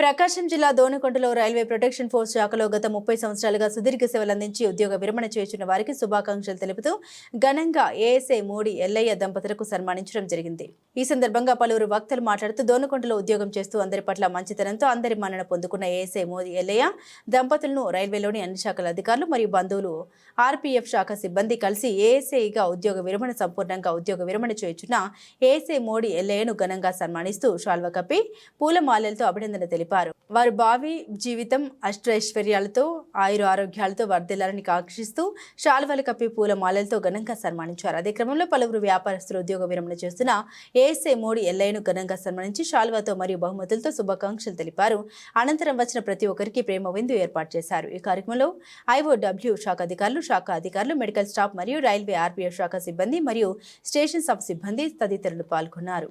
ప్రకాశం జిల్లా దోనకొండలో railway protection force శాఖలో గత ముప్పై సంవత్సరాలుగా సుదీర్ఘ సేవలు అందించి ఉద్యోగ విరమణ చేస్తున్న వారికి శుభాకాంక్షలు తెలుపుతూ ఘనంగా ఏఎస్ఐ మోడీ ఎల్లయ్య దంపతులకు సన్మానించడం జరిగింది. ఈ సందర్భంగా పలువురు వక్తలు మాట్లాడుతూ దోనకొండలో ఉద్యోగం చేస్తూ అందరి పట్ల మంచితనంతో అందరి మన్నన పొందుకున్న ఏఎస్ఐ మోదీ ఎల్లయ్య దంపతులను రైల్వేలోని అన్ని శాఖల అధికారులు మరియు బంధువులు ఆర్పీఎఫ్ శాఖ సిబ్బంది కలిసి ఏఎస్ఐగా ఉద్యోగ విరమణ సంపూర్ణంగా ఉద్యోగ విరమణ చేయుచున్న ఏఎస్ఐ మోడీ ఎల్లయ్యను ఘనంగా సన్మానిస్తూ షాల్వ కప్పి పూలమాలలతో అభినందన తెలిపారు. వారు భావి జీవితం అష్టైశ్వర్యాలతో ఆయుర ఆరోగ్యాలతో వర్ధిల్లాలని కాంక్షిస్తూ శాల్వలు కప్పి పూలమాలలతో ఘనంగా సన్మానించారు. అదే క్రమంలో పలువురు వ్యాపారస్తులు ఉద్యోగ విరమణ చేస్తున్న ఏఎస్ఐ మోడీ ఎల్లయ్యను ఘనంగా సన్మానించి శాల్వాతో మరియు బహుమతులతో శుభాకాంక్షలు తెలిపారు. అనంతరం వచ్చిన ప్రతి ఒక్కరికి ప్రేమ విందు ఏర్పాటు చేశారు. ఈ కార్యక్రమంలో ఐఓడబ్ల్యూ శాఖ అధికారులు శాఖ అధికారులు మెడికల్ స్టాఫ్ మరియు రైల్వే ఆర్పీఎఫ్ శాఖ సిబ్బంది మరియు స్టేషన్ సబ్ సిబ్బంది తదితరులు పాల్గొన్నారు.